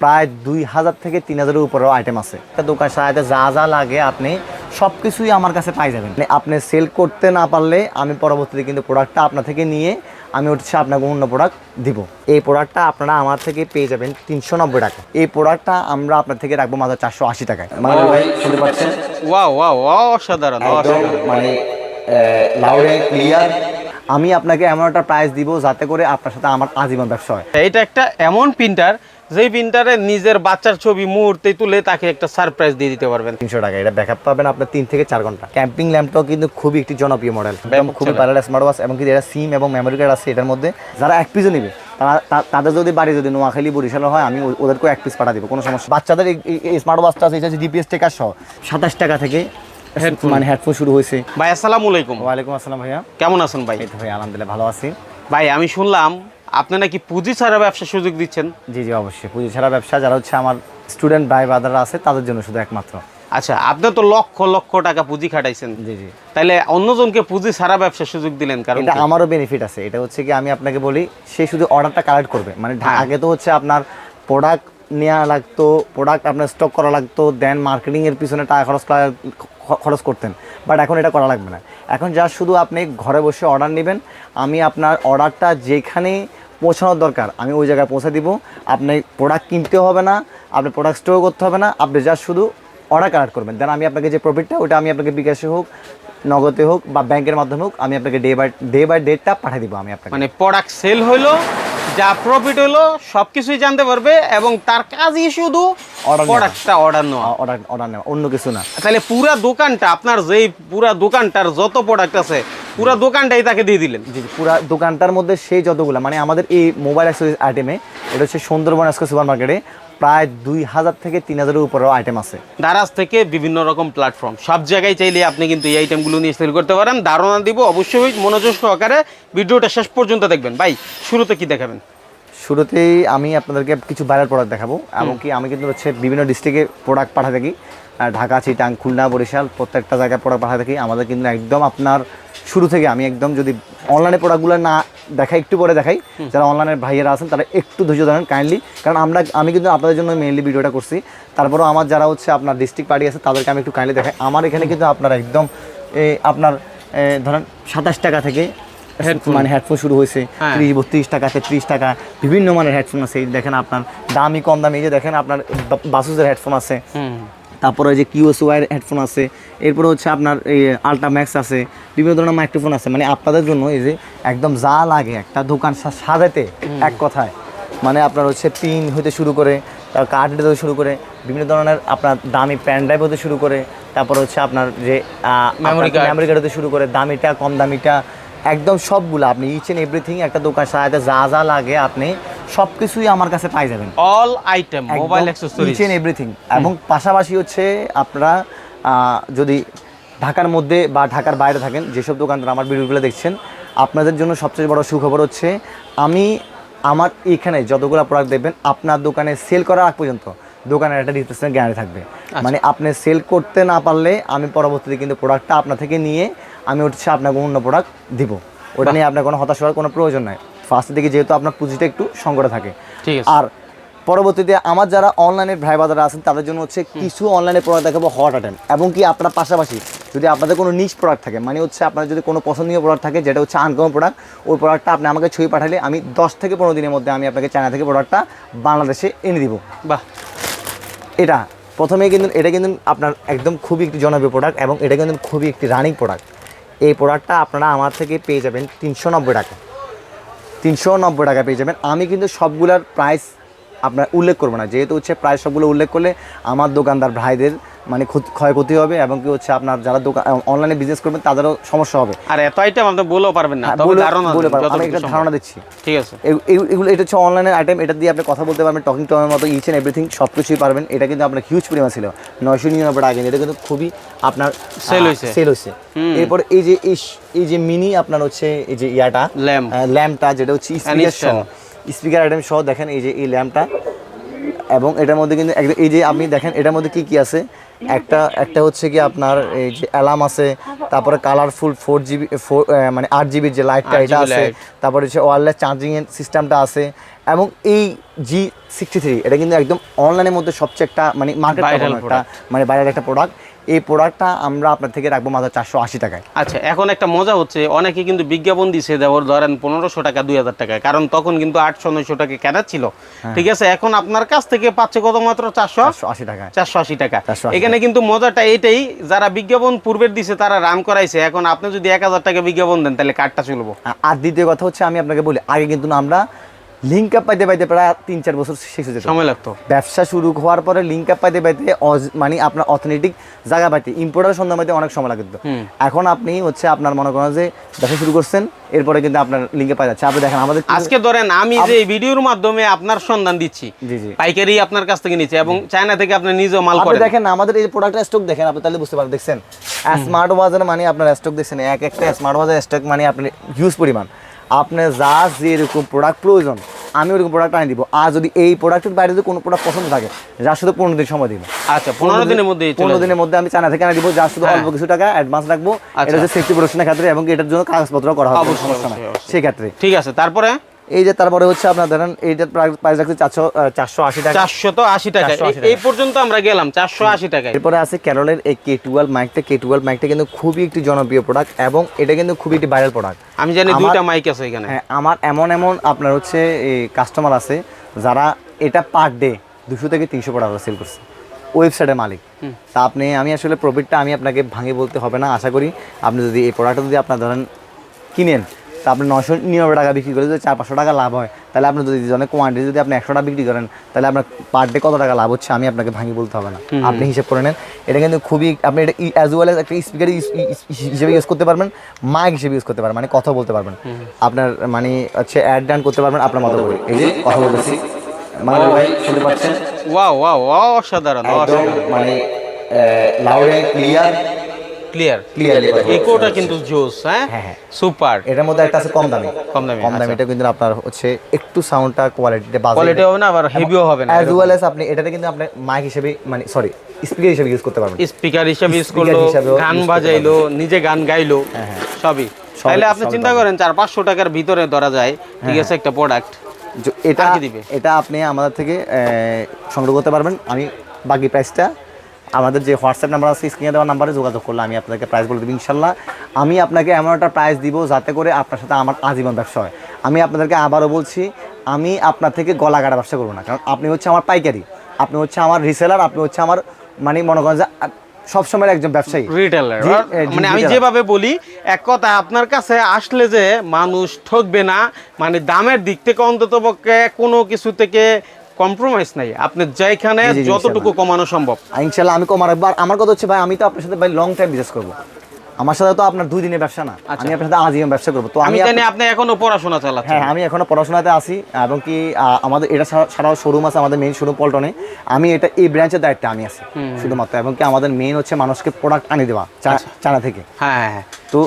প্রায় দুই হাজার থেকে তিন হাজারের উপরেও আইটেম আছে। একটা দোকান সাহায্যে যা যা লাগে আপনি সব কিছুই আমার কাছে পাই যাবেন। মানে আপনি সেল করতে না পারলে আমি পরবর্তীতে কিন্তু প্রোডাক্টটা আপনার থেকে নিয়ে আমি হচ্ছে আপনাকে অন্য প্রোডাক্ট দিব। এই প্রোডাক্টটা আপনারা আমার থেকে পেয়ে যাবেন তিনশো নব্বই টাকা। এই প্রোডাক্টটা আমরা আপনার থেকে রাখব মাত্র চারশো আশি টাকায়। মানে ভাই শুনতে পাচ্ছেন? ওয়াও ওয়াও ওয়াও অসাধারণ। মানে লাউড অ্যান্ড ক্লিয়ার আমি আপনাকে এমন একটা প্রাইস দিব যাতে করে আপনার সাথে আমার আজীবন ব্যবসা হয়। এটা একটা এমন প্রিন্টার যেই প্রিন্টারে নিজের বাচ্চার ছবি মুহূর্তে তুলে তাকে একটা সারপ্রাইজ দিয়ে দিতে পারবেন। তিনশো টাকা এটা ব্যাকআপ পাবেন আপনার তিন থেকে চার ঘণ্টা। ক্যাম্পিং ল্যাম্পটাও কিন্তু খুবই একটি জনপ্রিয় মডেল খুবই ভালো স্মার্ট ওয়াচ এবং কি এটা সিম এবং মেমোরি কার্ড আছে এটার মধ্যে যারা এক পিসও নেবে তারা তাদের যদি বাড়ি যদি নোয়াখালী বরিশাল হয় আমি ওদেরকেও এক পিস পাঠা দেবো কোনো সমস্যা বাচ্চাদের এই স্মার্ট ওয়াচটা আছে এটা হচ্ছে জিপিএস টেকার সহ সাতাশ টাকা থেকে Headphone। মানে হেডফোন শুরু হয়েছে। ভাই আসসালামু আলাইকুম। ওয়ালাইকুম আসসালাম ভাইয়া। কেমন আছেন ভাই? ভাই আলহামদুলিল্লাহ ভালো আছি। ভাই আমি শুনলাম আপনি নাকি পুঁজি ছাড়া ব্যবসা সুযোগ দিচ্ছেন? জি জি অবশ্যই। পুঁজি ছাড়া ব্যবসা যারা হচ্ছে আমার স্টুডেন্ট ভাই বাদাররা আছে তাদের জন্য শুধু একমাত্র। আচ্ছা আপনি তো লক্ষ লক্ষ টাকা পুঁজি খাটাইছেন। জি জি। তাহলে অন্যজনকে পুঁজি ছাড়া ব্যবসা সুযোগ দিলেন কারণ এটা আমারও বেনিফিট আছে। এটা হচ্ছে কি আমি আপনাকে বলি সে শুধু অর্ডারটা কালেক্ট করবে। মানে হ্যাঁ। আগে তো হচ্ছে আপনার প্রোডাক্ট নেওয়া লাগতো প্রোডাক্ট আপনার স্টক করা লাগতো দেন মার্কেটিংয়ের পিছনে টাকা খরচ করা- খরচ করতেন। বাট এখন এটা করা লাগবে না। এখন যা শুধু আপনি ঘরে বসে অর্ডার নেবেন। আমি আপনার অর্ডারটা যেখানে পৌঁছানোর দরকার। আমি ওই জায়গায় পৌঁছে দিব। আপনি প্রোডাক্ট কিনতে হবে না, আপনি প্রোডাক্ট স্টোর করতে হবে না, আপনি যা শুধু অর্ডার কালেক্ট করবেন। দেন আমি আপনাকে যে প্রফিটটা ওটা আমি আপনাকে বিকাশে হোক, নগদে হোক বা ব্যাংকের মাধ্যমে হোক, আমি আপনাকে ডে বাই ডে বাই ডেটটা পাঠিয়ে দিব আমি আপনাকে। মানে প্রোডাক্ট সেল হইল যা প্রফিট হইল সবকিছুই জানতে পারবে এবং তার কাজই শুধু প্রোডাক্টটা অর্ডার নেওয়া। অর্ডার অর্ডার নেওয়া অন্য কিছু না। তাহলে পুরা দোকানটা আপনার যেই পুরা দোকানটার যত প্রোডাক্ট আছে পুরা দোকানটাই তাকে দিয়ে দিলেন। জি, পুরা দোকানটার মধ্যে সেই যতগুলো মানে আমাদের এই মোবাইল অ্যাক্সেসরিজ আইটেমে এটা হচ্ছে সুন্দরবন আজকে সুপার মার্কেটে প্রায় দুই হাজার থেকে তিন হাজারের উপরেও আইটেম আছে। দারাজ থেকে বিভিন্ন রকম প্ল্যাটফর্ম সব জায়গায় চাইলে আপনি কিন্তু এই আইটেমগুলো নিয়ে সেল করতে পারেন। ধারণা দিব অবশ্যই মনোযোগ সহকারে ভিডিওটা শেষ পর্যন্ত দেখবেন। ভাই শুরুতে কি দেখাবেন? শুরুতেই আমি আপনাদেরকে কিছু বাইরের প্রোডাক্ট দেখাবো। এমনকি আমি কিন্তু হচ্ছে বিভিন্ন ডিস্ট্রিক্টে প্রোডাক্ট পাঠা থাকি। ঢাকা চিটাং খুলনা বরিশাল প্রত্যেকটা জায়গায় প্রোডাক্ট পাঠা থাকি। আমাদের কিন্তু একদম আপনার শুরু থেকে আমি একদম যদি অনলাইনে প্রোডাক্টগুলো না দেখাই একটু পরে দেখাই যারা অনলাইনের ভাইয়েরা আছেন তারা একটু ধৈর্য ধরেন কাইন্ডলি কারণ আমরা আমি কিন্তু আপনাদের জন্য মেইনলি ভিডিওটা করছি। তারপরেও আমার যারা হচ্ছে আপনার ডিস্ট্রিক্ট পার্টি আছে তাদেরকে আমি একটু কাইন্ডলি দেখাই। আমার এখানে কিন্তু আপনার একদম এ, আপনার ধরেন সাতাশ টাকা থেকে। মানে হেডফোন শুরু হয়েছে হ্যাঁ। ত্রিশ বত্রিশ টাকা তেত্রিশ টাকা বিভিন্ন মানের হেডফোন আছে। দেখেন আপনার দামি কম দামি এই যে দেখেন আপনার বাসুসের হেডফোন আছে। তারপরে ওই যে কিউএসওয়াইয়ের হেডফোন আছে এরপরে হচ্ছে আপনার এই আলট্রা ম্যাক্স আছে বিভিন্ন ধরনের মাইক্রোফোন আছে। মানে আপনাদের জন্য এই যে একদম যা লাগে একটা দোকান সাজাতে এক কথায়। মানে আপনার হচ্ছে পিন হতে শুরু করে তার কার্ড হতে শুরু করে বিভিন্ন ধরনের আপনার দামি প্যান ড্রাইভ হতে শুরু করে তারপর হচ্ছে আপনার যে। মেমোরি কার্ড হতে শুরু করে দামিটা কম দামিটা একদম সবগুলো আপনি ইচ এন্ড এভরিথিং একটা দোকান সাজাতে যা যা লাগে আপনি সব কিছুই আমার কাছে পাই যাবেন। All item mobile accessories each and everything এবং পাশাপাশি হচ্ছে আপনারা যদি ঢাকার মধ্যে বা ঢাকার বাইরে থাকেন যেসব দোকানদার আমার ভিডিওগুলো দেখছেন আপনাদের জন্য সবচেয়ে বড় সুখবর হচ্ছে আমি আমার এখানে যতগুলো প্রোডাক্ট দেখবেন আপনার দোকানে সেল করার আগ পর্যন্ত দোকানের একটা রিপ্লেসমেন্ট গ্যারান্টি থাকবে। মানে আপনি সেল করতে না পারলে আমি পরবর্তীতে কিন্তু প্রোডাক্টটা আপনার থেকে নিয়ে আমি হচ্ছে আপনাকে অন্য প্রোডাক্ট দিব। ওটা নিয়ে আপনার কোনো হতাশ হওয়ার কোনো প্রয়োজন নাই। ফার্স্টের দিকে যেহেতু আপনার পুঁজিটা একটু সংকটে থাকে। ঠিক আছে। আর পরবর্তীতে আমার যারা অনলাইনে ভাই বাজারে আছেন তাদের জন্য হচ্ছে কিছু অনলাইনে প্রোডাক্ট দেখাবো হট আইটেম এবং কি আপনার পাশাপাশি যদি আপনাদের কোনো নিচ প্রোডাক্ট থাকে মানে হচ্ছে আপনার যদি কোনো পছন্দনীয় প্রোডাক্ট থাকে যেটা হচ্ছে আনকমন প্রোডাক্ট ওই প্রোডাক্টটা আপনি আমাকে ছবি পাঠালে আমি দশ থেকে পনেরো দিনের মধ্যে আমি আপনাকে চায়না থেকে প্রোডাক্টটা বাংলাদেশে এনে দিব। বাহ। এটা প্রথমেই কিন্তু এটা কিন্তু আপনার একদম খুবই একটি জনপ্রিয় প্রোডাক্ট এবং এটা কিন্তু খুবই একটি রানিং প্রোডাক্ট এই প্রোডাক্টটা আপনারা আমার থেকে পেয়ে যাবেন তিনশো নব্বই টাকা। তিনশো নব্বই টাকা পেয়ে যাবেন। আমি কিন্তু সবগুলার প্রাইস আপনার উল্লেখ করব না। যেহেতু হচ্ছে প্রায় সবগুলো উল্লেখ করলে আমার দোকানদার ভাইদের মানে ক্ষতি- ক্ষয়ক্ষতি হবে এবং কি হচ্ছে আপনার যারা দোকান অনলাইনে বিজনেস করবেন তাদেরও সমস্যা হবে। আর এত আইটেম আপনি বলেও পারবেন না। হ্যাঁ, তবে বলে- ধারণা। আমি একটা ধারণা দিচ্ছি। ঠিক আছে। এগু- এগু- এগুলো এটা হচ্ছে অনলাইনের আইটেম এটা দিয়ে আপনি কথা বলতে পারবেন টকিং টমের মতো ইচ এন্ড এভরিথিং সব কিছুই পারবেন। এটা কিন্তু আপনার হিউজ পরিমাণ ছিল নয়শো নিরানব্বই টাকা কিন্তু এটা কিন্তু খুবই আপনার সেল হয়েছে। সেল হয়েছে। এরপর এই যে এই যে মিনি আপনার হচ্ছে এই যে ইয়াটা Lamp। ল্যাম্পটা যেটা হচ্ছে স্পিকার সহ স্পিকার আইটেম সহ দেখেন এই যে এই ল্যাম্পটা এবং এটার মধ্যে কিন্তু এই যে আপনি দেখেন এটার মধ্যে কি কি আছে? একটা একটা হচ্ছে কি আপনার এই যে অ্যালার্ম আছে তারপরে কালারফুল ফোর জিবি ফোর মানে আট জিবির যে লাইটটা এটা আছে। তারপরে হচ্ছে ওয়ারলেস চার্জিং এর সিস্টেমটা আছে এবং এই জি সিক্সটি থ্রি এটা কিন্তু একদম অনলাইনের মধ্যে সবচেয়ে একটা মানে মার্কেট একটা মানে বাইরের একটা প্রোডাক্ট এই প্রোডাক্টটা আমরা আপনার থেকে রাখব মাত্র চারশো আশি টাকায়। আচ্ছা এখন একটা মজা হচ্ছে অনেকে কিন্তু বিজ্ঞাপন দিছে দেওয়ার ধরেন পনেরোশো টাকা দুই হাজার টাকা কারণ তখন কিন্তু আটশো নয়শো টাকা কেনা ছিল। ঠিক আছে এখন আপনার কাছ থেকে পাচ্ছে কত মাত্র চারশো আশি টাকা। চারশো আশি টাকা। 480 এখানে কিন্তু মজাটা এটাই যারা বিজ্ঞাপন পূর্বের দিছে তারা রান করাইছে। এখন আপনি যদি এক হাজার টাকা বিজ্ঞাপন দেন তাহলে কার্ডটা চলবো। আর দ্বিতীয় কথা হচ্ছে আমি আপনাকে বলি আগে কিন্তু আমরা লিঙ্ক আপ পাইতে পাইতে প্রায় তিন চার বছর শেষ হয়ে সময় লাগতো। ব্যবসা শুরু হওয়ার পরে লিঙ্ক আপ পাইতে পাইতে মানে আপনার অথেন্টিক জায়গা পাইতে ইম্পোর্টার সন্ধান পাইতে অনেক সময় লাগতো। এখন আপনি হচ্ছে আপনার মনে করেন যে ব্যবসা শুরু করছেন এরপরে কিন্তু আপনার লিঙ্কে পাই যাচ্ছে। আপনি দেখেন আমাদের আজকে ধরেন আমি যে ভিডিওর মাধ্যমে আপনার সন্ধান দিচ্ছি পাইকারি আপনার কাছ থেকে নিচ্ছে এবং চায়না থেকে আপনি নিজেও মাল করেন। দেখেন আমাদের এই প্রোডাক্টের স্টক দেখেন আপনি তাহলে বুঝতে পারবেন দেখছেন? স্মার্ট ওয়াজের মানে আপনার স্টক দেখছেন এক একটা স্মার্ট ওয়াজের স্টক মানে আপনি হিউজ পরিমাণ। আপনার যা যেরকম প্রোডাক্ট প্রয়োজন আমি ওরকম প্রোডাক্ট আনি দিব। আর যদি এই প্রোডাক্টের বাইরে যদি কোনো প্রোডাক্ট পছন্দ থাকে যার শুধু পনেরো দিন সময় দিব। আচ্ছা পনেরো দিনের মধ্যে পনেরো দিনের মধ্যে আমি চায়না থেকে আনিয়ে দিব যার শুধু হ্যাঁ। অল্প কিছু টাকা অ্যাডভান্স রাখব। আচ্ছা। এটা হচ্ছে সেফটি প্রোডাকশনের ক্ষেত্রে এবং এটার জন্য কাগজপত্র করা হবে সমস্যা না অবশ্যই, অবশ্যই। সেক্ষেত্রে। ঠিক আছে তারপরে? এই যে তারপরে হচ্ছে আপনার ধরেন এইটার প্রাইস রাখছে চারশো চারশো আশি টাকা। চারশো তো আশি টাকা। এই- পর্যন্ত আমরা গেলাম চারশো আশি টাকায়। এরপরে আছে ক্যারলের এই কে টুয়েলভ মাইকটা কে টুয়েলভ মাইকটা কিন্তু খুবই একটি জনপ্রিয় প্রোডাক্ট এবং এটা কিন্তু খুবই একটি ভাইরাল প্রোডাক্ট আমি জানি দুইটা মাইক আছে এখানে। হ্যাঁ আমার এমন এমন আপনার হচ্ছে কাস্টমার আছে যারা এটা পার ডে দুশো থেকে তিনশো প্রোডাক্ট সেল করছে। ওয়েবসাইটের মালিক। তা আপনি আমি আসলে প্রফিটটা আমি আপনাকে ভাঙে বলতে হবে না। আশা করি আপনি যদি এই প্রোডাক্টটা যদি আপনার ধরেন কিনেন তা আপনি নশো নিরানব্বই টাকা বিক্রি করে যদি চার পাঁচশো টাকা লাভ হয় তাহলে আপনি যদি জনের কোয়ান্টিটি যদি আপনি একশো টাকা বিক্রি করেন তাহলে আপনার পার ডে কত টাকা লাভ হচ্ছে আমি আপনাকে ভাঙি বলতে হবে না। আপনি হিসেব করে নেন। এটা কিন্তু খুবই আপনি এটা অ্যাজ ওয়েল এজ একটা স্পিকার হিসেবে ইউজ করতে পারবেন মাইক হিসেবে ইউজ করতে পারবেন মানে কথা বলতে পারবেন। আপনার মানে হচ্ছে অ্যাড ডান করতে পারবেন আপনার মতো করে। এই যে কথা বলতেছি মানে ভাই শুনতে পাচ্ছেন? ওয়াও ওয়াও ওয়াও অসাধারণ। মানে লাউড ক্লিয়ার ক্লিয়ার ক্লিয়ারলি ইকোটা কিন্তু জোস হ্যাঁ? হ্যাঁ, হ্যাঁ। সুপার এটার মধ্যে একটা আছে কম দামি। কম দামি, কম দামি এটা কিন্তু আপনার হচ্ছে একটু সাউন্ডটা কোয়ালিটিতে বাজে। কোয়ালিটি হবে না আবার হেভিও হবে না অ্যাজ ওয়েল এস আপনি এটাতে কিন্তু আপনি মাইক হিসেবে মানে সরি স্পিকার হিসেবে ইউজ করতে পারবেন। স্পিকার হিসেবে ইউজ করল গান বাজাইলো নিজে গান গাইলো হ্যাঁ, হ্যাঁ। সবই। তাহলে আপনি চিন্তা করেন চার পাঁচশো টাকার ভিতরে ধরা যায়। ঠিক আছে একটা প্রোডাক্ট এটা? এটা আপনি আমাদের থেকে সংগ্রহ করতে পারবেন। আমি বাকি প্রাইসটা আমাদের যে হোয়াটসঅ্যাপ নাম্বার আছে স্ক্রিনে দেওয়া নাম্বারে যোগাযোগ করলে আমি আপনাকে প্রাইস বলে দেবো ইনশাল্লাহ। আমি আপনাকে এমন একটা প্রাইস দিব যাতে করে আপনার সাথে আমার আজীবন ব্যবসা হয়। আমি আপনাদেরকে আবারও বলছি আমি আপনার থেকে গলা কাটা ব্যবসা করব না কারণ আপনি হচ্ছে আমার পাইকারি আপনি হচ্ছে আমার রিসেলার আপনি হচ্ছে আমার মানে মনে করেন যে সবসময় একজন ব্যবসায়ী। রিটেলার মানে আমি যেভাবে বলি এক কথা আপনার কাছে আসলে যে মানুষ ঠকবে না মানে দামের দিক থেকে অন্তত পক্ষে কোনো কিছু থেকে কম্প্রোমাইজ নাই। আপনি যেখানে যতটুকু কমানো সম্ভব। ইনশাআল্লাহ আমি কমার। একবার আমার কথা হচ্ছে ভাই আমি তো আপনার সাথে ভাই লং টাইম বিজনেস করব। আমার সাথে তো আপনার দুই দিনের ব্যবসা না। আমি আপনার সাথে আজীবন ব্যবসা করব। তো আমি জানি আপনি এখনও পড়াশোনা চালাচ্ছেন। হ্যাঁ আমি এখনও পড়াশোনাতে আছি এবং কি আমাদের এটা ছাড়াও শোরুম আছে আমাদের মেইন শোরুম পল্টনে। আমি এটা এই ব্রাঞ্চের দায়িত্বে আমি আছি শুধুমাত্র। এবং কি আমাদের মেইন হচ্ছে মানুষকে প্রোডাক্ট আনি দেওয়া চা- চায়না থেকে। হ্যাঁ হ্যাঁ, হ্যাঁ। তো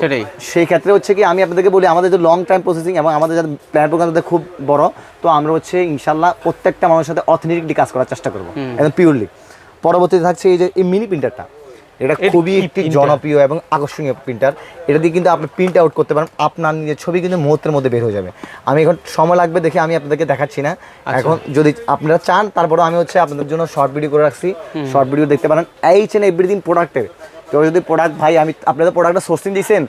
সেই ক্ষেত্রে হচ্ছে কি আমি আপনাদেরকে বলি আমাদের যে লং টাইম প্রসেসিং এবং আমাদের যাদের প্ল্যান প্রোগ্রাম যাদের খুব বড় তো আমরা হচ্ছে ইনশাল্লাহ প্রত্যেকটা মানুষের সাথে অথেন্টিকলি কাজ করার চেষ্টা করব একদম পিওরলি পরবর্তীতে থাকছে এই যে এই মিনি প্রিন্টারটা এটা খুবই একটি জনপ্রিয় এবং আকর্ষণীয় প্রিন্টার এটা দিয়ে কিন্তু আপনি প্রিন্ট আউট করতে পারেন। আপনার নিজের ছবি কিন্তু মুহূর্তের মধ্যে বের হয়ে যাবে। আমি এখন সময় লাগবে দেখে আমি আপনাদেরকে দেখাচ্ছি না। এখন যদি আপনারা চান তারপরে আমি হচ্ছে আপনাদের জন্য শর্ট ভিডিও করে রাখছি। শর্ট ভিডিও দেখতে পারেন। এইচ এন্ড এভরিথিং প্রোডাক্টের কেউ যদি প্রোডাক্ট ভাই আমি আপনাদের প্রোডাক্টটা সোর্সিং দিয়েছেন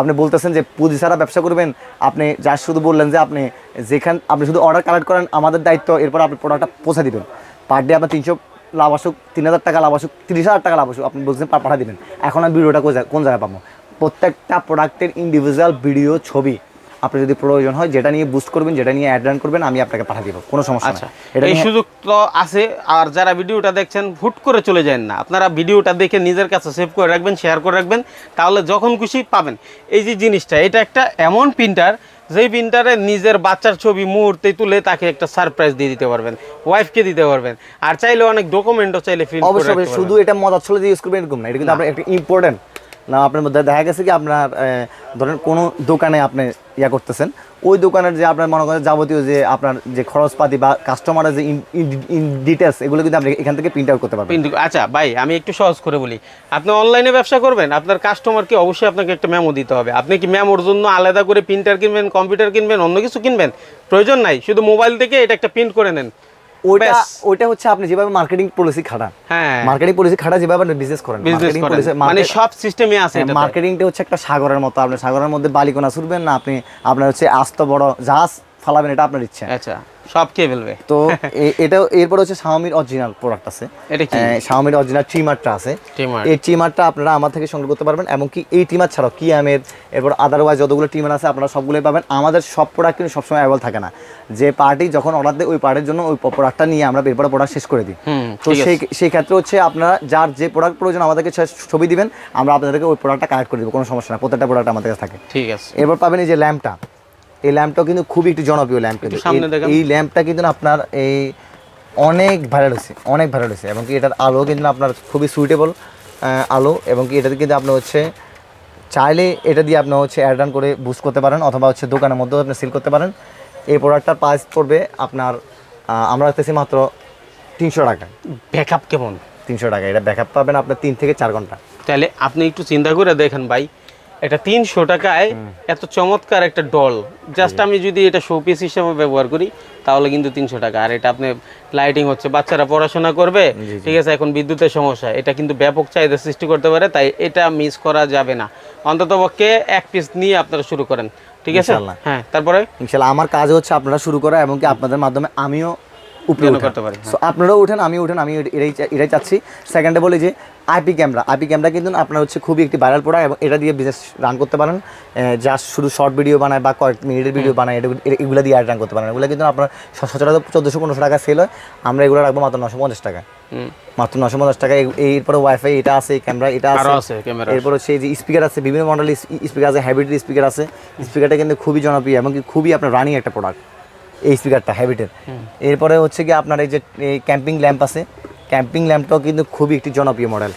আপনি বলতেছেন যে পুঁজি ছাড়া ব্যবসা করবেন। আপনি যা শুধু বললেন যে আপনি যেখান আপনি শুধু অর্ডার কালেক্ট করেন আমাদের দায়িত্ব এরপর আপনি প্রোডাক্টটা পৌঁছে দিবেন। পার ডে আপনার তিনশো লাভ আসুক তিন হাজার টাকা লাভ আসুক তিরিশ হাজার টাকা লাভ আসুক আপনি বলছেন পাঠা দিবেন। এখন আমি ভিডিওটা কোন জায়গায়- পাবো? প্রত্যেকটা প্রোডাক্টের ইন্ডিভিজুয়াল ভিডিও ছবি। আপনি যদি প্রয়োজন হয় যেটা নিয়ে বুস্ট করবেন যেটা নিয়ে অ্যাড রান করবেন আমি আপনাকে পাঠিয়ে দেবো। কোনো সমস্যা আচ্ছা। এটা এই সুযোগ তো আছে আর যারা ভিডিওটা দেখছেন হুট করে চলে যান না। আপনারা ভিডিওটা দেখে নিজের কাছে সেভ করে রাখবেন শেয়ার করে রাখবেন তাহলে যখন খুশি পাবেন। এই যে জিনিসটা এটা একটা এমন প্রিন্টার যেই প্রিন্টারে নিজের বাচ্চার ছবি মুহূর্তে তুলে তাকে একটা সারপ্রাইজ দিয়ে দিতে পারবেন ওয়াইফকে দিতে পারবেন। আর চাইলে অনেক ডকুমেন্টও চাইলে ফিল করে অবশ্যই শুধু এটা মজা ছলে দিয়ে ইউজ করবেন এরকম না এটা কিন্তু আপনার একটা ইম্পর্টেন্ট না আপনার মধ্যে দেখা গেছে কি আপনার ধরেন কোনো দোকানে আপনি ইয়া করতেছেন, ওই দোকানের যে আপনার মনে করেন যাবতীয় যে আপনার যে খরচপাতি বা কাস্টমারের যে ইন ডিটেলস এগুলো কিন্তু আপনি এখান থেকে প্রিন্ট আউট করতে পারবেন। আচ্ছা ভাই, আমি একটু সহজ করে বলি। আপনি অনলাইনে ব্যবসা করবেন, আপনার কাস্টমারকে অবশ্যই আপনাকে একটা মেমো দিতে হবে। আপনি কি মেমোর জন্য আলাদা করে প্রিন্টার কিনবেন কম্পিউটার কিনবেন, অন্য কিছু কিনবেন? প্রয়োজন নাই, শুধু মোবাইল থেকে এটা একটা প্রিন্ট করে নেন। ওইটা ব্যাস। ওইটা হচ্ছে আপনি যেভাবে মার্কেটিং পলিসি খাটান। হ্যাঁ। মার্কেটিং পলিসি খাটা যেভাবে আপনি বিজনেস করেন। মার্কেটিং পলিসি মানে সব সিস্টেমে আছে মার্কেটিংটা হচ্ছে একটা সাগরের মতো। আপনি সাগরের মধ্যে বালিকোনা ছুটবেন না আপনি আপনার হচ্ছে আস্ত বড় জাহাজ ফালাবেন এটা আপনার ইচ্ছা। আচ্ছা সব কে ফেলবে? তো এটা এরপর হচ্ছে শাওমির অরিজিনাল প্রোডাক্ট আছে। এটা কি? শাওমির অরিজিনাল ট্রিমারটা আছে। এই ট্রিমারটা আপনারা আমার থেকে সংগ্রহ করতে পারবেন এবং কি এই ট্রিমার ছাড়াও কিয়ামের এরপর আদারওয়াইজ যতগুলো ট্রিমার আছে আপনারা সবগুলোই পাবেন। আমাদের সব প্রোডাক্ট কিন্তু সবসময় অ্যাভেলেবল থাকে না। যে পার্টি যখন অর্ডার দেয় ওই পার্টির জন্য ওই প্রোডাক্টটা নিয়ে আমরা এরপরে প্রোডাক্ট শেষ করে দিই। হুম তো সেই সেই ক্ষেত্রে হচ্ছে আপনারা যার যে প্রোডাক্ট প্রয়োজন আমাদেরকে ছবি দিবেন আমরা আপনাদেরকে ওই প্রোডাক্টটা কালেক্ট করে দেবো কোনো সমস্যা না প্রত্যেকটা প্রোডাক্ট আমাদের কাছে থাকে। ঠিক আছে। এরপর পাবেন এই যে ল্যাম্পটা। এই ল্যাম্পটাও কিন্তু খুবই একটি জনপ্রিয় ল্যাম্প কিন্তু। এই- ল্যাম্পটা কিন্তু আপনার এই অনেক ভাইরাল হয়েছে অনেক ভাইরাল হয়েছে এবং কি এটার আলো কিন্তু আপনার খুবই সুইটেবল আলো এবং কি এটাতে কিন্তু আপনি হচ্ছে চাইলে এটা দিয়ে আপনি হচ্ছে অ্যাড রান করে বুস্ট করতে পারেন অথবা হচ্ছে দোকানের মধ্যেও আপনি সেল করতে পারেন। এই প্রোডাক্টটার প্রাইস পড়বে আপনার আমরা রাখতেছি মাত্র তিনশো টাকা। ব্যাকআপ কেমন? তিনশো টাকা এটা ব্যাকআপ পাবেন আপনার তিন থেকে চার ঘণ্টা। তাহলে আপনি একটু চিন্তা করে দেখেন ভাই এটা তিনশো টাকায় এত চমৎকার একটা ডল জাস্ট আমি যদি এটা শোপিস হিসেবে ব্যবহার করি তাহলে কিন্তু তিনশো টাকা। আর এটা আপনি লাইটিং হচ্ছে বাচ্চারা পড়াশোনা করবে ঠিক আছে এখন বিদ্যুতের সমস্যা। এটা কিন্তু ব্যাপক চাহিদা সৃষ্টি করতে পারে তাই এটা মিস করা যাবে না। অন্তত পক্ষে এক পিস নিয়ে আপনারা শুরু করেন ঠিক আছে? হ্যাঁ তারপরে? ইনশাল্লাহ আমার কাজ হচ্ছে আপনারা শুরু করা এবং কি আপনাদের মাধ্যমে আমিও উপরে করতে পারি, আপনারাও উঠেন আমি উঠেন আমি এটাই এটাই চাচ্ছি। সেকেন্ডে বলি যে আইপি ক্যামেরা। আইপি ক্যামেরা কিন্তু আপনার হচ্ছে খুবই একটি ভাইরাল প্রোডাক্ট এবং এটা দিয়ে বিজনেস রান করতে পারেন। যা শুধু শর্ট ভিডিও বানায় বা কয়েক মিনিটের ভিডিও বানায় এগুলো দিয়ে অ্যাড রান করতে পারেন। এগুলো কিন্তু আপনার সচরাচর চোদ্দোশো পনেরোশো টাকা সেল হয়। আমরা এগুলো রাখব মাত্র নশো পঞ্চাশ টাকা মাত্র নশো পঞ্চাশ টাকা এরপরে ওয়াইফাই এটা আছে ক্যামেরা এটা আছে। এরপর হচ্ছে যে স্পিকার আছে বিভিন্ন মডেলের স্পিকার আছে হ্যাবিটের স্পিকার আছে। স্পিকারটা কিন্তু খুবই জনপ্রিয় এবং খুবই আপনার রানিং একটা প্রোডাক্ট এই স্পিকারটা হ্যাবিটের এরপরে হচ্ছে কি আপনার এই যে ক্যাম্পিং ল্যাম্প আছে। ক্যাম্পিং ল্যাম্পটাও কিন্তু খুবই একটি জনপ্রিয় মডেল।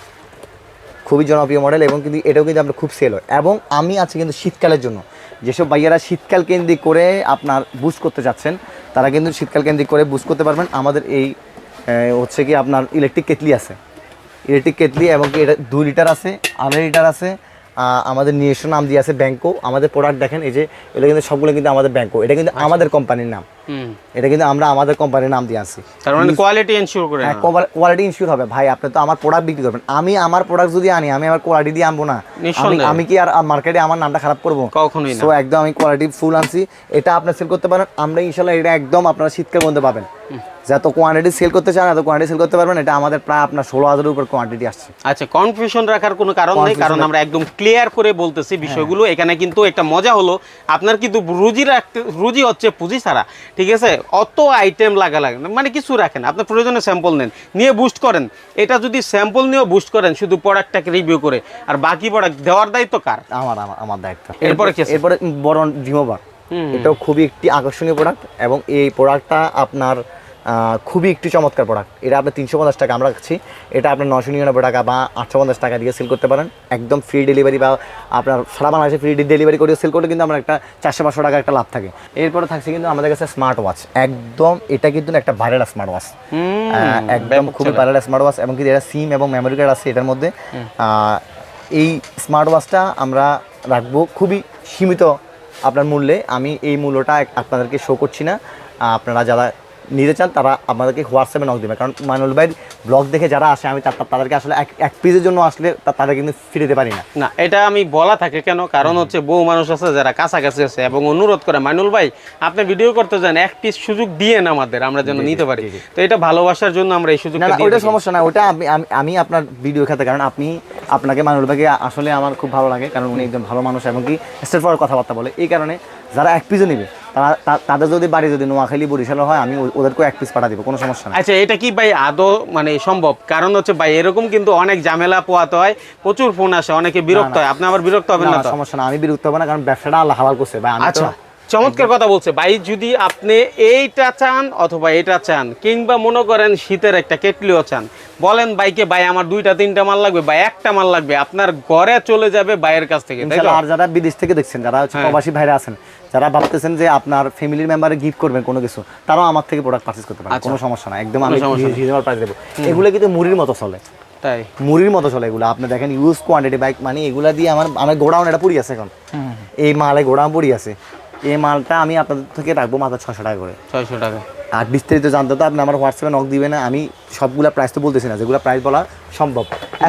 খুবই জনপ্রিয় মডেল এবং কিন্তু এটাও কিন্তু আপনার খুব সেল হয়। এবং আমি আছি কিন্তু শীতকালের জন্য। যেসব ভাইয়ারা শীতকাল কেন্দ্রিক করে আপনার বুস্ট করতে যাচ্ছেন তারা কিন্তু শীতকাল কেন্দ্রিক করে বুস্ট করতে পারবেন। আমাদের এই হচ্ছে কি আপনার ইলেকট্রিক কেটলি আছে। ইলেকট্রিক কেটলি এবং কি এটা দুই লিটার আছে আড়াই লিটার আছে। আমাদের নিজস্ব নাম দিয়ে আছে ব্যাংকো আমাদের প্রোডাক্ট দেখেন এই যে এটা কিন্তু সবগুলো কিন্তু আমাদের ব্যাংকো এটা কিন্তু আমাদের কোম্পানির নাম। এটা কিন্তু আমরা আমাদের কোম্পানির নাম দিয়ে আসি তার মানে কোয়ালিটি এনশিওর করে হ্যাঁ কোয়ালিটি ইনশিওর হবে। ভাই আপনি তো আমার প্রোডাক্ট বিক্রি করবেন। আমি আমার প্রোডাক্ট যদি আনি আমি আমার কোয়ালিটি দিয়ে আনব না। আমি কি আর মার্কেটে আমার নামটা খারাপ করব? কখনোই না। সো একদম আমি কোয়ালিটি ফুল আনছি। এটা আপনি সেল করতে পারেন। আমরা ইনশাল্লাহ এটা একদম আপনারা শীতকাল মধ্যে পাবেন। যত কোয়ান্টিটি সেল করতে চান এত কোয়ান্টিটি সেল করতে পারবেন। এটা আমাদের প্রায় আপনার ষোলো হাজারের উপর কোয়ান্টিটি আসছে। আচ্ছা কনফিউশন রাখার কোনো কারণ নেই কারণ আমরা একদম ক্লিয়ার করে বলতেছি বিষয়গুলো। এখানে কিন্তু একটা মজা হলো। আপনার কিন্তু রুজি রাখতে রুজি হচ্ছে পুঁজি ছাড়া। ঠিক আছে? অত আইটেম লাগা লাগে মানে কিছু রাখেন আপনার প্রয়োজনে স্যাম্পল নেন। নিয়ে বুস্ট করেন। এটা যদি স্যাম্পল নিয়েও বুস্ট করেন শুধু প্রোডাক্টটাকে রিভিউ করে। আর বাকি প্রোডাক্ট দেওয়ার দায়িত্ব কার? আমার আমার আমার দায়িত্ব। এরপরে কি এরপরে বরন রিমোভার হুম। এটাও খুবই একটি আকর্ষণীয় প্রোডাক্ট এবং এই প্রোডাক্টটা আপনার খুবই একটি চমৎকার প্রোডাক্ট এটা আপনার তিনশো পঞ্চাশ টাকা আমরা রাখছি। এটা আপনার নশো নিরানব্বই টাকা বা আটশো পঞ্চাশ টাকা দিয়ে সেল করতে পারেন। একদম ফ্রি ডেলিভারি বা আপনার সারা বাংলাদেশে ফ্রি ডেলিভারি করে সেল করলে কিন্তু আমার একটা চারশো পাঁচশো টাকা একটা লাভ থাকে। এরপরে থাকছে কিন্তু আমাদের কাছে স্মার্ট ওয়াচ একদম এটা কিন্তু একটা ভাইরাল স্মার্ট ওয়াচ একদম খুবই ভাইরাল স্মার্ট ওয়াচ এবং কি এটা সিম এবং মেমোরি কার্ড আছে এটার মধ্যে। এই স্মার্ট ওয়াচটা আমরা রাখব খুবই সীমিত আপনার মূল্যে। আমি এই মূল্যটা এক- আপনাদেরকে শো করছি না। আপনারা যারা নিতে চান তারা আপনাদেরকে হোয়াটসঅ্যাপে নক দেবে। কারণ মানুল ভাইয়ের ব্লগ দেখে যারা আসে আমি তাদেরকে আসলে এক এক পিসের জন্য আসলে তা- তাদের কিন্তু ফিরে দিতে পারি না। না এটা আমি বলা থাকে কেন? কারণ হচ্ছে বহু মানুষ আছে যারা কাছাকাছি আছে এবং অনুরোধ করে মাইনুল ভাই আপনি ভিডিও করতে যান এক পিস সুযোগ দিয়েন আমাদের আমরা যেন নিতে পারি। তো এটা ভালোবাসার জন্য আমরা এই না সুযোগটা না ওইটা সমস্যা না ওটা আমি আমি- আপনার ভিডিও খেতে কারণ আপনি আপনাকে মানুষ ভাইকে আসলে আমার খুব ভালো লাগে কারণ উনি একজন ভালো মানুষ এবং কি স্টেট ফর কথাবার্তা বলে। এই কারণে যারা এক পিসও নেবে তাদের যদি বাড়ি যদি নোয়াখালী বরিশাল হয় আমি ওদেরকেও এক পিস পাঠা দিব কোনো সমস্যা না আচ্ছা এটা কি ভাই আদৌ মানে সম্ভব? কারণ হচ্ছে ভাই এরকম কিন্তু অনেক ঝামেলা পোয়াতে হয় প্রচুর ফোন আসে অনেকে বিরক্ত হয়। আপনি আবার বিরক্ত হবেন না, সমস্যা না আমি বিরক্ত হবে না কারণ ব্যবসাটা আল্লাহ হালাল করছে। ভাই আচ্ছা। চমৎকার কথা বলছে। ভাই যদি আপনি এইটা চান অথবা এটা চান কিংবা মনে করেন শীতের একটা কেটলিও চান বলেন বাইকে ভাই আমার দুইটা তিনটা মাল লাগবে বা একটা মাল লাগবে আপনার ঘরে চলে যাবে বাইয়ের কাছ থেকে আর যারা বিদেশ থেকে দেখছেন যারা হ্যাঁ। প্রবাসী ভাইরা আছেন যারা ভাবতেছেন যে আপনার ফ্যামিলির মেম্বারে গিফট করবেন কোনো কিছু তারাও আমার থেকে প্রোডাক্ট পারচেজ করতে পারেন আচ্ছা। কোনো সমস্যা না একদম আমি রিজনেবল প্রাইস দেবো। এগুলো কিন্তু মুড়ির মতো চলে। তাই। মুড়ির মতো চলে এগুলো। আপনি দেখেন ইউজ কোয়ান্টিটি বাইক মানে এগুলা দিয়ে আমার আমার গোডাউন এটা পড়ি আছে এখন। এই মালে গোডাউন পড়ি আছে। এই মালটা আমি আপনাদের থেকে রাখব মাত্র ছশো টাকা করে। ছয়শো টাকা। আর বিস্তারিত জানতে তো আপনি আমার হোয়াটসঅ্যাপে নক দিবেন আমি সবগুলা প্রাইস তো বলতেছি না যেগুলো প্রাইস বলা সম্ভব।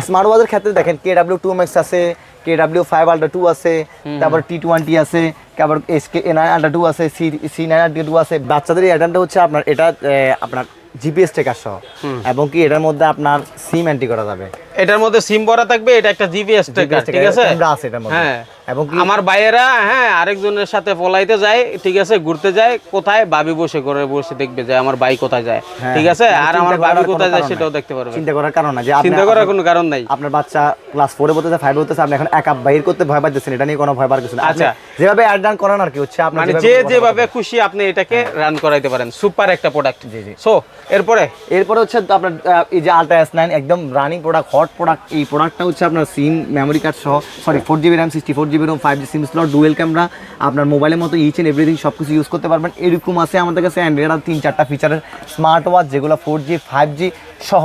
স্মার্ট ওয়াচের ক্ষেত্রে দেখেন কে ডাব্লিউ টু ম্যাক্স আছে K W five ultra two আছে তারপর টি টোয়েন্টি আছে তারপর S K nine ultra two আছে C C nine ultra two আছে। বাচ্চাদের অ্যাডানটা হচ্ছে আপনার এটা আপনার জিপিএস টেকার সহ। এবং কি এটার মধ্যে আপনার সিম এন্ট্রি করা যাবে। এটার মধ্যে সিম ভরা থাকবে এটা একটা জিপিএস GPS ঠিক আছে? আছে এটার মধ্যে। হ্যাঁ। এবং আমার ভাইয়েরা হ্যাঁ আরেকজনের সাথে পলাইতে যায় ঠিক আছে ঘুরতে যায় কোথায়? ভাবি বসে করে বসে দেখবে যে আমার ভাই কোথায় যায় হ্যাঁ, ঠিক আছে? আর আমার ভাবি কোথায় যায় সেটাও দেখতে পারবে। চিন্তা করার কারণ না যে আপনি চিন্তা করার কোনো কারণ নাই। আপনার বাচ্চা ক্লাস ফোরে বলতেছে ফাইভে বলতেছে আপনি এখন একা বাইর করতে ভয় পাচ্ছেন এটা নিয়ে কোনো ভয় পাওয়ার কিছু না আচ্ছা। যেভাবে অ্যাড ডান করেন আর কি হচ্ছে আপনার মানে যে যেভাবে খুশি আপনি এটাকে রান করাইতে পারেন সুপার একটা প্রোডাক্ট জি, জি। সো এরপরে? এরপরে হচ্ছে আপনার এই যে আলট্রা এস নাইন একদম রানিং প্রোডাক্ট হট প্রোডাক্ট এই প্রোডাক্টটা হচ্ছে আপনার সিম মেমোরি কার্ড সহ sorry four GB RAM sixty four GB ROM five G SIM slot dual camera আপনার মোবাইলের মতো ইচ এন্ড এভরিথিং সব কিছু ইউজ করতে পারবেন। এরকম আছে আমাদের কাছে অ্যান্ড্রয়েড আর তিন চারটা ফিচারের স্মার্ট ওয়াচ যেগুলো ফোর জি ফাইভ জি সহ।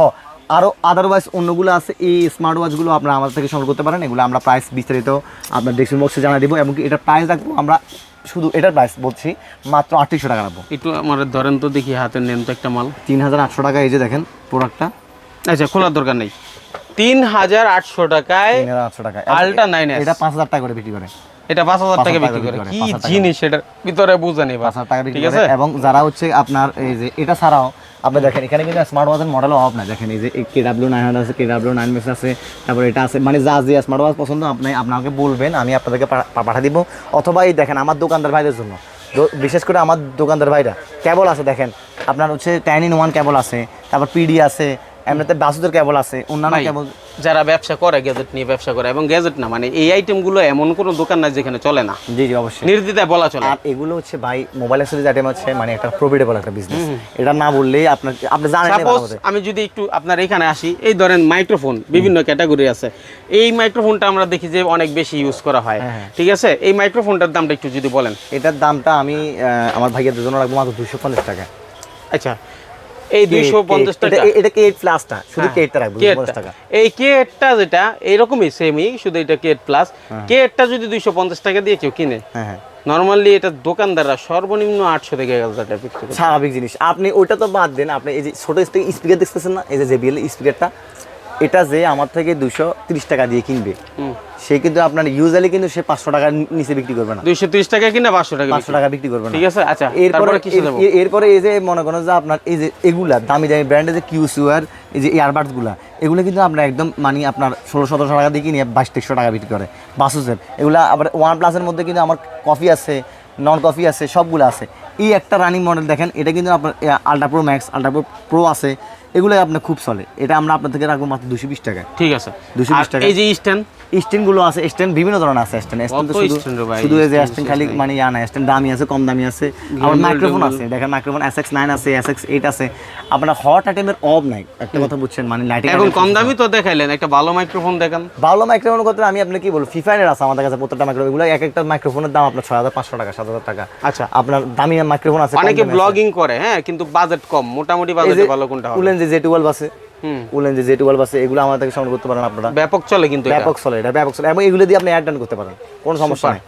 আরও আদারওয়াইজ অন্যগুলো আছে এই স্মার্ট ওয়াচগুলো আপনারা আমাদের থেকে সংগ্রহ করতে পারেন। এগুলো আমরা প্রাইস বিস্তারিত আপনার ডেসক্রিপশন বক্সে জানা দিব এবং এটার প্রাইস রাখব আমরা শুধু এটার প্রাইস বলছি মাত্র আটত্রিশশো টাকা রাখব। একটু আমার ধরেন তো দেখি হাতের নেন তো একটা মাল। তিন হাজার আটশো টাকা এই যে দেখেন প্রোডাক্টটা আচ্ছা খোলার দরকার নেই। তিন হাজার আটশো টাকায়। আটশো টাকা নাইন এটা পাঁচ হাজার টাকা করে বিক্রি করে। এটা পাঁচ হাজার টাকা বিক্রি করে। কি জিনিস এটার ভিতরে বুঝা নেই পাঁচ হাজার টাকা বিক্রি করে। এবং যারা হচ্ছে আপনার এই যে এটা ছাড়াও আপনি দেখেন এখানে কিন্তু স্মার্ট ওয়াচের মডেল অভাব না দেখেন এই যে কে ডাব্লিউ নাইন আছে কে ডাব্লিউ নাইন মেক্স আছে তারপর এটা আছে। মানে যা যে স্মার্ট ওয়াচ পছন্দ আপনি আপনাকে বলবেন আমি আপনাদেরকে পাঠা দিব। অথবা এই দেখেন আমার দোকানদার ভাইদের জন্য। বিশেষ করে আমার দোকানদার ভাইরা কেবল আছে দেখেন। আপনার হচ্ছে টেন ইন ওয়ান কেবল আছে তারপর পিডি আছে এমনিতে বাসুদের কেবল আছে অন্যান্য কেবল যারা ব্যবসা করে গ্যাজেট নিয়ে ব্যবসা করে এবং গ্যাজেট না মানে এই আইটেমগুলো এমন কোনো দোকান নাই যেখানে চলে না। জি জি অবশ্যই। নির্দ্বিধায় বলা চলে। আর এগুলো হচ্ছে ভাই মোবাইল অ্যাক্সেসরিজ আইটেম হচ্ছে মানে একটা প্রফিটেবল একটা বিজনেস এটা না বললেই আপনার আপনি জানেন আমি যদি একটু আপনার এখানে আসি এই ধরেন মাইক্রোফোন বিভিন্ন ক্যাটাগরি আছে। এই মাইক্রোফোনটা আমরা দেখি যে অনেক বেশি ইউজ করা হয়। হ্যাঁ, হ্যাঁ। ঠিক আছে? এই মাইক্রোফোনটার দামটা একটু যদি বলেন। এটার দামটা আমি আমার ভাইয়ের জন্য রাখব মাত্র দুশো পঞ্চাশ টাকা। আচ্ছা এই দুইশো পঞ্চাশ এটা- টাকা। এটা কে প্লাস প্লাসটা শুধু কেটটা রাখব কেটটা। পঞ্চাশ টাকা। এই কেটটা যেটা এরকমই সেমই শুধু এটা কেট প্লাস কেটটা যদি দুইশো পঞ্চাশ টাকা দিয়ে কেউ কিনে হ্যাঁ হ্যাঁ। নর্মালি এটা দোকানদাররা সর্বনিম্ন আটশো থেকে এক হাজার টাকা স্বাভাবিক জিনিস। আপনি ওইটা তো বাদ দেন আপনি এই যে ছোট স্পিকার দেখতেছেন না? এই যে জেবিএল স্পিকারটা এটা যে আমার থেকে দুশো তিরিশ টাকা দিয়ে কিনবে সে কিন্তু আপনার ইউজুয়ালি কিন্তু সে পাঁচশো টাকার নিচে বিক্রি করবে না। দুইশো তিরিশ টাকা কিনা পাঁচশো টাকা পাঁচশো টাকা বিক্রি করবে না। ঠিক আছে আচ্ছা এরপরে এরপরে এই যে মনে করেন যে আপনার এই যে এগুলা দামি দামি ব্র্যান্ডের যে কিউসিওয়ার এই যে ইয়ারবাডসগুলা এগুলো কিন্তু আপনার একদম মানে আপনার ষোলো সতেরোশো টাকা দিয়ে কিনে বাইশ তেইশশো টাকা বিক্রি করে। বাসুসের এগুলা আবার ওয়ান প্লাসের মধ্যে কিন্তু আমার কফি আছে নন কফি আছে সবগুলো আছে। এই একটা রানিং মডেল দেখেন এটা কিন্তু আপনার ultra pro max ultra pro pro আছে। এগুলো আপনার খুব চলে এটা আমরা আপনার থেকে রাখব মাত্র দুশো বিশ টাকায়। ঠিক আছে। দুশো বিশ টাকা। এই যে স্ট্যান্ড স্ট্যান্ডগুলো আছে স্ট্যান্ড বিভিন্ন ধরনের আছে স্ট্যান্ড। স্ট্যান্ড তো শুধু এই যে স্ট্যান্ড খালি মানে ইয়া না স্ট্যান্ড দামি আছে কম দামি আছে। আবার মাইক্রোফোন আছে দেখেন মাইক্রোফোন এস এক্স নাইন আছে এস এক্স এইট আছে। আপনার হট আইটেমের অব নাই একটা কথা বুঝছেন মানে লাইটিং এখন কম দামি তো দেখাইলেন একটা ভালো মাইক্রোফোন দেখান। ভালো মাইক্রোফোন করতে আমি আপনি কি বলব ফিফাইনের আছে আমাদের কাছে প্রত্যেকটা মাইক্রোফোন এগুলো এক একটা মাইক্রোফোনের দাম আপনার ছয় হাজার পাঁচশো টাকা সাত হাজার টাকা। আচ্ছা। আপনার দামি মাইক্রোফোন আছে অনেকে ব্লগিং করে হ্যাঁ কিন্তু বাজেট কম মোটামুটি বাজেটে ভালো কোনটা হবে? উলেন যে জে টুয়েলভ আছে উলেন যে জে টুয়েলভ আছে এগুলো আমাদের থেকে সংগ্রহ করতে পারেন আপনারা। ব্যাপক চলে কিন্তু ব্যাপক চলে এটা ব্যাপক চলে। এবং এগুলো দিয়ে আপনি অ্যাড ডান করতে পারেন। কোনো সমস্যা নেই।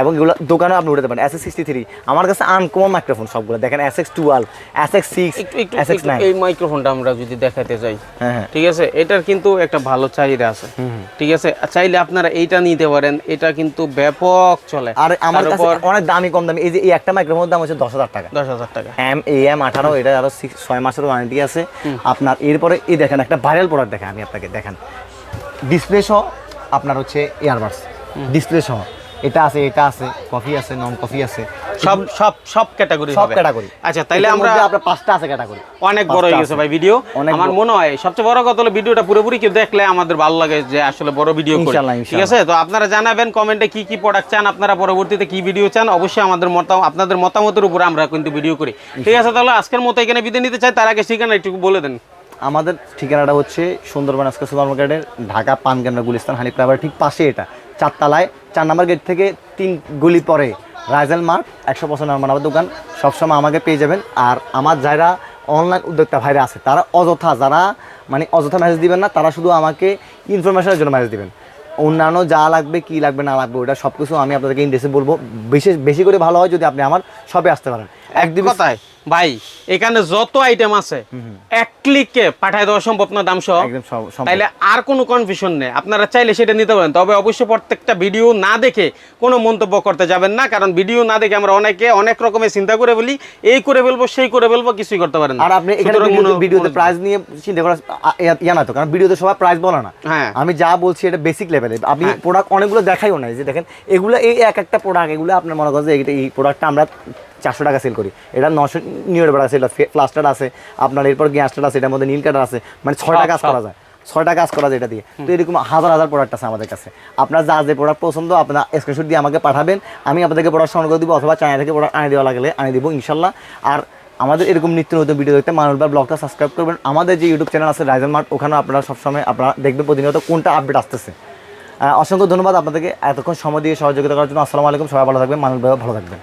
এবং এগুলো দোকানে আপনি উঠাতে পারেন। এস এক্স সিক্সটি থ্রি আমার কাছে আনকমন মাইক্রোফোন সবগুলো। দেখেন S X twelve S X six S X nine এই মাইক্রোফোনটা আমরা যদি দেখাতে যাই। হ্যাঁ হ্যাঁ। ঠিক আছে? এটার কিন্তু একটা ভালো চাহিদা আছে। ঠিক আছে? চাইলে আপনারা এইটা নিতে পারেন। এটা কিন্তু ব্যাপক চলে। আর আমার কাছে অনেক দামি কম দামি। এই যে এই একটা মাইক্রোফোনের দাম হচ্ছে দশ হাজার টাকা। দশ হাজার টাকা। এম এ এম আঠারো এটা আরও ছয় মাসের ওয়ারেন্টি আছে। আপনার এরপরে এই দেখেন একটা ভাইরাল প্রোডাক্ট দেখেন আমি আপনাকে। দেখেন। ডিসপ্লে সহ আপনার হচ্ছে ইয়ারবাডস ডিসপ্লে সহ। এটা আছে এটা আছে কফি আছে নন কফি আছে। সব সব সব ক্যাটাগরি সব category। আচ্ছা তাইলে আমরা আপনার পাঁচটা আছে ক্যাটাগরি অনেক বড় হয়ে গেছে ভাই ভিডিও আমার মনে হয় সবচেয়ে বড় কথা হলো ভিডিওটা পুরোপুরি কেউ দেখলে আমাদের ভালো লাগে যে আসলে বড় ভিডিও করি। ঠিক আছে? তো আপনারা জানাবেন কমেন্টে কি কি প্রোডাক্ট চান আপনারা পরবর্তীতে কি ভিডিও চান? অবশ্যই আমাদের মতামত আপনাদের মতামতের উপরে আমরা কিন্তু ভিডিও করি। ঠিক আছে তাহলে আজকের মতো এখানে বিদায় নিতে চাই। তার আগে ঠিকানা একটু বলে দেন। আমাদের ঠিকানাটা হচ্ছে সুন্দরবন আজকে সুপার মার্কেটের ঢাকা পানকেন্দ্র গুলিস্তান হানি ফ্লাইওভার ঠিক পাশে এটা। চারতলায়, চার নম্বর গেট থেকে তিন গুলি পরে রাইজেল মার্ট একশো পঁচানব্বই নম্বর আমার দোকান। সবসময় আমাকে পেয়ে যাবেন। আর আমার যারা অনলাইন উদ্যোক্তা ভাইরা আছে, তারা অযথা, যারা মানে অযথা মেসেজ দিবেন না, তারা শুধু আমাকে ইনফরমেশনের জন্য মেসেজ দিবেন। অন্যান্য যা লাগবে, কি লাগবে, না লাগবে, ওটা সব কিছু আমি আপনাদেরকে ইন্ডেসে বলব। বিশেষ বেশি করে ভালো হয় যদি আপনি আমার শপে আসতে পারেন। এক কথায় ভাই এখানে যত আইটেম আছে এক ক্লিকে পাঠায় দেওয়া সম্ভব না দাম সহ। তাইলে আর কোনো কনফিউশন নেই। আপনারা চাইলে সেটা নিতে পারেন। তবে অবশ্যই প্রত্যেকটা ভিডিও না দেখে কোনো মন্তব্য করতে যাবেন না কারণ ভিডিও না দেখে আমরা অনেকে অনেক রকমের চিন্তা করে বলি এই করে ফেলব সেই করে ফেলব কিছুই করতে পারেন আর আপনি এখানে ভিডিওতে- প্রাইস নিয়ে চিন্তা করা ইয়া- না তো কারণ ভিডিওতে সবাই প্রাইস বলে না। হ্যাঁ। আমি যা বলছি এটা বেসিক লেভেলে আপনি হ্যাঁ। প্রোডাক্ট অনেকগুলো দেখাইও নাই যে দেখেন এগুলো এই এক একটা প্রোডাক্ট এগুলো আপনার মনে করেন যে এই প্রোডাক্টটা আমরা চারশো টাকা সেল করি। এটা নশো নিউর টাকা আছে এটা প্লাস্টার আছে আপনার এরপর গ্যাসটার আছে এটার মধ্যে নীল কাটার আছে মানে ছয়টা কাজ। করা যায়। ছয়টা কাজ করা যায় এটা দিয়ে। তো এরকম হাজার হাজার প্রোডাক্ট আছে আমাদের কাছে। আপনার যা যে প্রোডাক্ট পছন্দ আপনার স্ক্রিনশট দিয়ে আমাকে পাঠাবেন। আমি আপনাদেরকে প্রোডাক্ট সংগ্রহ করে দিব অথবা চায়না থেকে প্রোডাক্ট আনে দেওয়া লাগলে আনি দিব ইনশাল্লাহ। আর আমাদের এরকম নিত্য নতুন ভিডিও দেখতে মানুষবার ব্লগটা সাবস্ক্রাইব করবেন। আমাদের যে ইউটিউব চ্যানেল আছে রাইজন মার্ট ওখানেও আপনারা সবসময় আপনারা দেখবেন প্রতিনিয়ত কোনটা আপডেট আসতেছে। অসংখ্য ধন্যবাদ আপনাদেরকে এতক্ষণ সময় দিয়ে সহযোগিতা করার জন্য। আসসালামু আলাইকুম সবাই ভালো থাকবেন মানুষ ভালো থাকবেন।